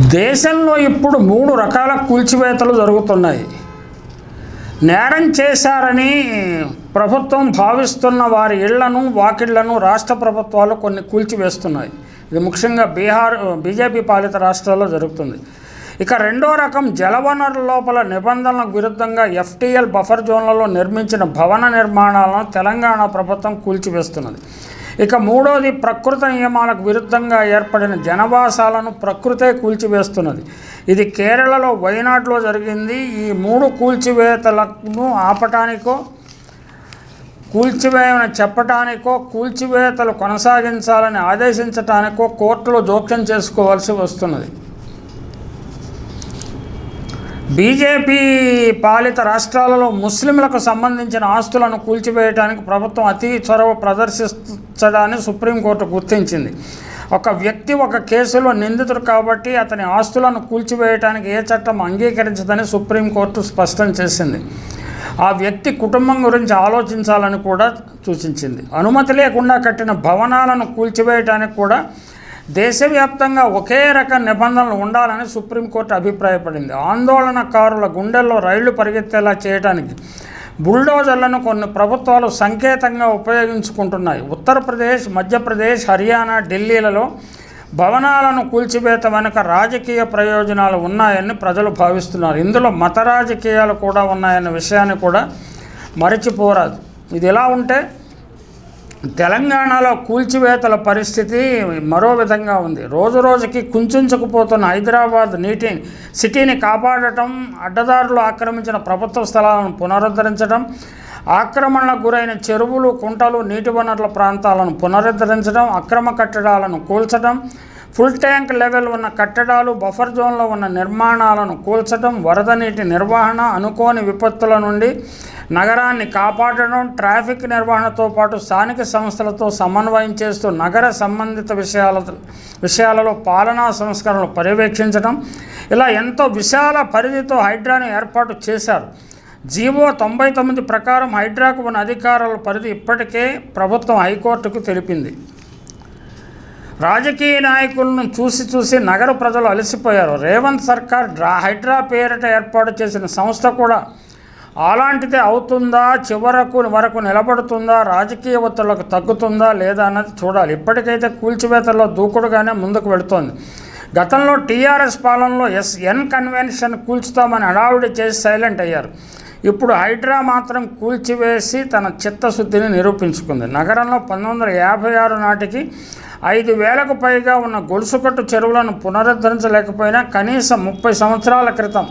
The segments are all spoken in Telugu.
దేశంలో ఇప్పుడు మూడు రకాల కూల్చివేతలు జరుగుతున్నాయి. నేరం చేశారని ప్రభుత్వం భావిస్తున్న వారి ఇళ్ళను వాకిళ్ళను రాష్ట్ర ప్రభుత్వాలు కొన్ని కూల్చివేస్తున్నాయి. ఇది ముఖ్యంగా బీహార్ బీజేపీ పాలిత రాష్ట్రాల్లో జరుగుతుంది. ఇక రెండో రకం జలవనరుల లోపల నిబంధనలకు విరుద్ధంగా ఎఫ్టీఎల్ బఫర్ జోన్లలో నిర్మించిన భవన నిర్మాణాలను తెలంగాణ ప్రభుత్వం కూల్చివేస్తున్నది. ఇక మూడోది ప్రకృతి నియమాలకు విరుద్ధంగా ఏర్పడిన జనవాసాలను ప్రకృతే కూల్చివేస్తున్నది. ఇది కేరళలో వైనాడులో జరిగింది. ఈ మూడు కూల్చివేతలను ఆపటానికో కూల్చివేయమని చెప్పటానికో కూల్చివేతలు కొనసాగించాలని ఆదేశించటానికో కోర్టులో జోక్యం చేసుకోవాల్సి వస్తున్నది. బీజేపీ పాలిత రాష్ట్రాలలో ముస్లింలకు సంబంధించిన ఆస్తులను కూల్చివేయడానికి ప్రభుత్వం అతి చొరవ ప్రదర్శించడాన్ని సుప్రీంకోర్టు గుర్తించింది. ఒక వ్యక్తి ఒక కేసులో నిందితుడు కాబట్టి అతని ఆస్తులను కూల్చివేయటానికి ఏ చట్టం అంగీకరించదని సుప్రీంకోర్టు స్పష్టం చేసింది. ఆ వ్యక్తి కుటుంబం గురించి ఆలోచించాలని కూడా సూచించింది. అనుమతి లేకుండా కట్టిన భవనాలను కూల్చివేయటానికి కూడా దేశవ్యాప్తంగా ఒకే రకం నిబంధనలు ఉండాలని సుప్రీంకోర్టు అభిప్రాయపడింది. ఆందోళనకారుల గుండెల్లో రైళ్ళు పరిగెత్తేలా చేయడానికి బుల్డోజర్లను కొన్ని ప్రభుత్వాలు సంకేతంగా ఉపయోగించుకుంటున్నాయి. ఉత్తరప్రదేశ్ మధ్యప్రదేశ్ హర్యానా ఢిల్లీలలో భవనాలను కూల్చివేత వెనుక రాజకీయ ప్రయోజనాలు ఉన్నాయని ప్రజలు భావిస్తున్నారు. ఇందులో మత రాజకీయాలు కూడా ఉన్నాయన్న విషయాన్ని కూడా మరచిపోరాదు. ఇది ఎలా ఉంటే తెలంగాణలో కూల్చివేతల పరిస్థితి మరో విధంగా ఉంది. రోజు రోజుకి కుంచుకుపోతున్న హైదరాబాద్ నీటి సిటీని కాపాడటం అడ్డదారులు ఆక్రమించిన ప్రభుత్వ స్థలాలను పునరుద్ధరించడం ఆక్రమణలకు గురైన చెరువులు కుంటలు నీటి వనరుల ప్రాంతాలను పునరుద్ధరించడం అక్రమ కట్టడాలను కూల్చడం ఫుల్ ట్యాంక్ లెవెల్ ఉన్న కట్టడాలు బఫర్ జోన్లో ఉన్న నిర్మాణాలను కూల్చడం వరద నీటి నిర్వహణ అనుకోని విపత్తుల నుండి నగరాన్ని కాపాడడం ట్రాఫిక్ నిర్వహణతో పాటు స్థానిక సంస్థలతో సమన్వయం చేస్తూ నగర సంబంధిత విషయాల విషయాలలో పాలనా సంస్కరణలు పర్యవేక్షించడం. ఇలా ఎంతో విశాల పరిధితో హైడ్రాను ఏర్పాటు చేశారు. జీవో తొంభై తొమ్మిది ప్రకారం హైడ్రాకు ఉన్న అధికారాల పరిధి ఇప్పటికే ప్రభుత్వం హైకోర్టుకు తెలిపింది. రాజకీయ నాయకులను చూసి చూసి నగర ప్రజలు అలసిపోయారు. రేవంత్ సర్కార్ డ్రా హైడ్రా పేరిట ఏర్పాటు చేసిన సంస్థ కూడా అలాంటిదే అవుతుందా? చివరకు వరకు నిలబడుతుందా? రాజకీయ ఒత్తిళ్ళకు తగ్గుతుందా లేదా అన్నది చూడాలి. ఇప్పటికైతే కూల్చివేతల్లో దూకుడుగానే ముందుకు వెళుతోంది. గతంలో టీఆర్ఎస్ పాలనలో ఎస్ ఎన్ కన్వెన్షన్ కూల్చుతామని హడావుడి చేసి సైలెంట్ అయ్యారు. ఇప్పుడు హైడ్రా మాత్రం కూల్చివేసి తన చిత్తశుద్ధిని నిరూపించుకుంది. నగరంలో పంతొమ్మిది వందల యాభై ఆరు నాటికి ఐదు వేలకు పైగా ఉన్న గొలుసుకట్టు చెరువులను పునరుద్ధరించలేకపోయినా కనీసం ముప్పై సంవత్సరాల క్రితం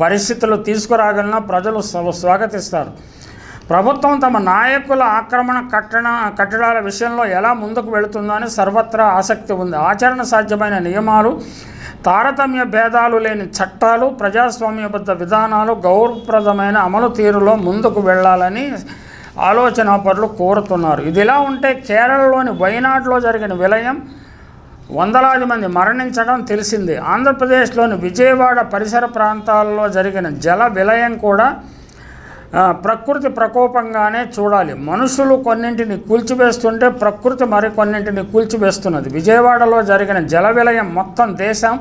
పరిస్థితులు తీసుకురాగలన? ప్రజలు స్వ- స్వాగతిస్తారు. ప్రభుత్వం తమ నాయకుల ఆక్రమణ కట్టణ కట్టడాల విషయంలో ఎలా ముందుకు వెళుతుందో అని సర్వత్రా ఆసక్తి ఉంది. ఆచరణ సాధ్యమైన నియమాలు తారతమ్య భేదాలు లేని చట్టాలు ప్రజాస్వామ్యబద్ధ విధానాలు గౌరవప్రదమైన అమలు తీరులో ముందుకు వెళ్ళాలని ఆలోచన పరులు కోరుతున్నారు. ఇది ఇలా ఉంటే కేరళలోని వైనాడులో జరిగిన విలయం వందలాది మంది మరణించడం తెలిసింది. ఆంధ్రప్రదేశ్లోని విజయవాడ పరిసర ప్రాంతాల్లో జరిగిన జల విలయం కూడా ప్రకృతి ప్రకోపంగానే చూడాలి. మనుషులు కొన్నింటిని కూల్చివేస్తుంటే ప్రకృతి మరికొన్నింటిని కూల్చివేస్తున్నది. విజయవాడలో జరిగిన జల విలయం మొత్తం దేశం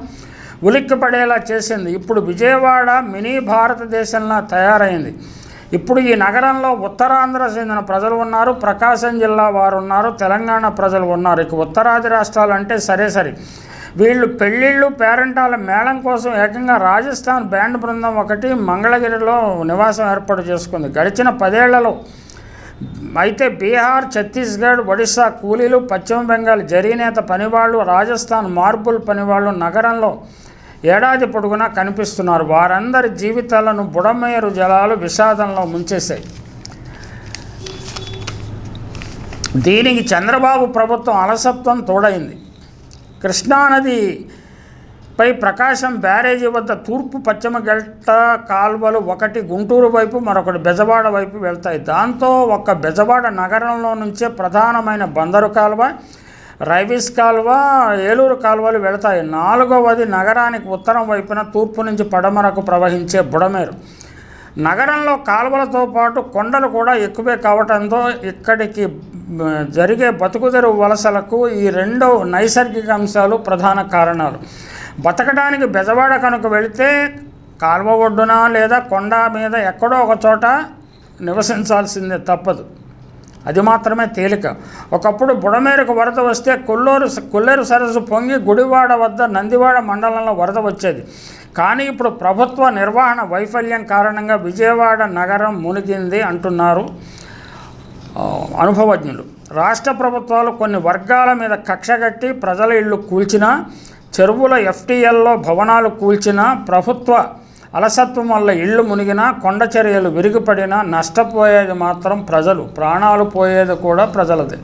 ఉలిక్కిపడేలా చేసింది. ఇప్పుడు విజయవాడ మినీ భారతదేశంలా తయారైంది. ఇప్పుడు ఈ నగరంలో ఉత్తరాంధ్ర చెందిన ప్రజలు ఉన్నారు ప్రకాశం జిల్లా వారు ఉన్నారు తెలంగాణ ప్రజలు ఉన్నారు. ఇక ఉత్తరాది రాష్ట్రాలు అంటే సరే సరే. వీళ్ళు పెళ్ళిళ్ళు పేరెంటాల మేళం కోసం ఏకంగా రాజస్థాన్ బ్యాండ్ బృందం ఒకటి మంగళగిరిలో నివాసం ఏర్పాటు చేసుకుంది. గడిచిన పదేళ్ళలో అయితే బీహార్ ఛత్తీస్గఢ్ ఒడిశా కూలీలు పశ్చిమ బెంగాల్ జరినేత పనివాళ్ళు రాజస్థాన్ మార్బుల్ పనివాళ్ళు నగరంలో ఏడాది పొడుగునా కనిపిస్తున్నారు. వారందరి జీవితాలను బుడమేరు జలాలు విషాదంలో ముంచేశాయి. దీనికి చంద్రబాబు ప్రభుత్వం అలసత్వం తోడైంది. కృష్ణానది పై ప్రకాశం బ్యారేజీ వద్ద తూర్పు పశ్చిమ గెల్ట కాల్వలు ఒకటి గుంటూరు వైపు మరొకటి బెజవాడ వైపు వెళ్తాయి. దాంతో ఒక బెజవాడ నగరంలో నుంచే ప్రధానమైన బందరు కాల్వ రైవిస్ కాలువ ఏలూరు కాలువలు వెళతాయి. నాలుగవది నగరానికి ఉత్తరం వైపున తూర్పు నుంచి పడమరకు ప్రవహించే బుడమేరు. నగరంలో కాలువలతో పాటు కొండలు కూడా ఎక్కువే కావటంతో ఇక్కడికి జరిగే బతుకుదెరువు వలసలకు ఈ రెండు నైసర్గిక అంశాలు ప్రధాన కారణాలు. బతకడానికి బెజవాడ కనుక వెళితే కాలువ ఒడ్డున లేదా కొండ మీద ఎక్కడో ఒక చోట నివసించాల్సిందే తప్పదు. అది మాత్రమే తేలిక. ఒకప్పుడు బుడమేరకు వరద వస్తే కొల్లూరు కొల్లేరు సరస్సు పొంగి గుడివాడ వద్ద నందివాడ మండలంలో వరద వచ్చేది. కానీ ఇప్పుడు ప్రభుత్వ నిర్వహణ వైఫల్యం కారణంగా విజయవాడ నగరం మునిగింది అంటున్నారు అనుభవజ్ఞులు. రాష్ట్ర ప్రభుత్వాలు కొన్ని వర్గాల మీద కక్షగట్టి ప్రజల ఇళ్ళు కూల్చినా చెరువుల ఎఫ్టీఎల్లో భవనాలు కూల్చినా ప్రభుత్వ అలసత్వం వల్ల ఇళ్ళు మునిగినా కొండ చర్యలు విరిగిపడినా నష్టపోయేది మాత్రం ప్రజలు. ప్రాణాలు పోయేది కూడా ప్రజలదే.